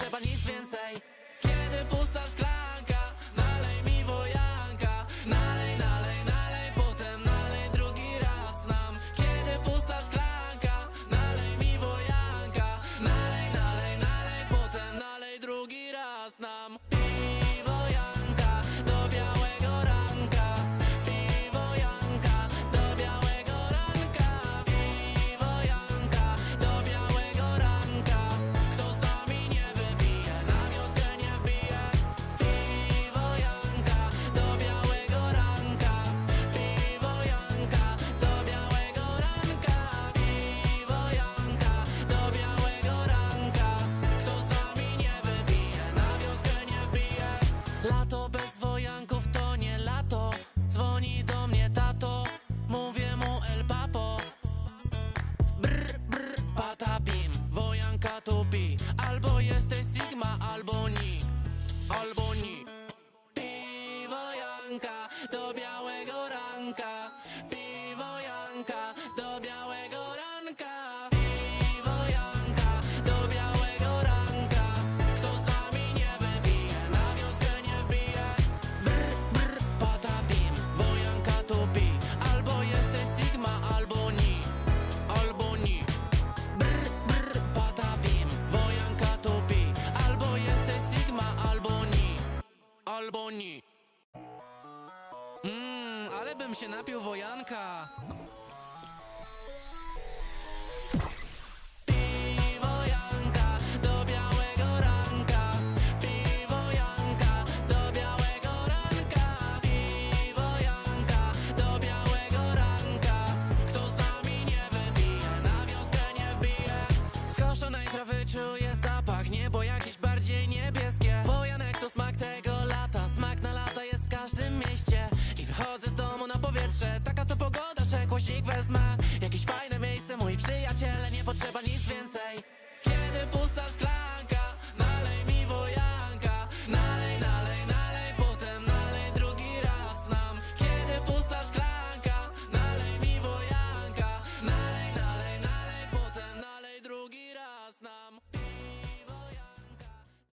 trzeba nic więcej. Kiedy pustasz szklankę janka, do białego ranka. Piwo janka, do białego ranka. Piwo janka, do białego ranka. Kto z nami nie wybije, na wioskę nie wbije. Brr, brr, pada bim, wojanka to bi. Albo jesteś Sigma, albo ni, albo ni. Brr, brr, pada bim, wojanka to bi. Albo jesteś Sigma, albo ni, albo ni się napił wojanka. inside.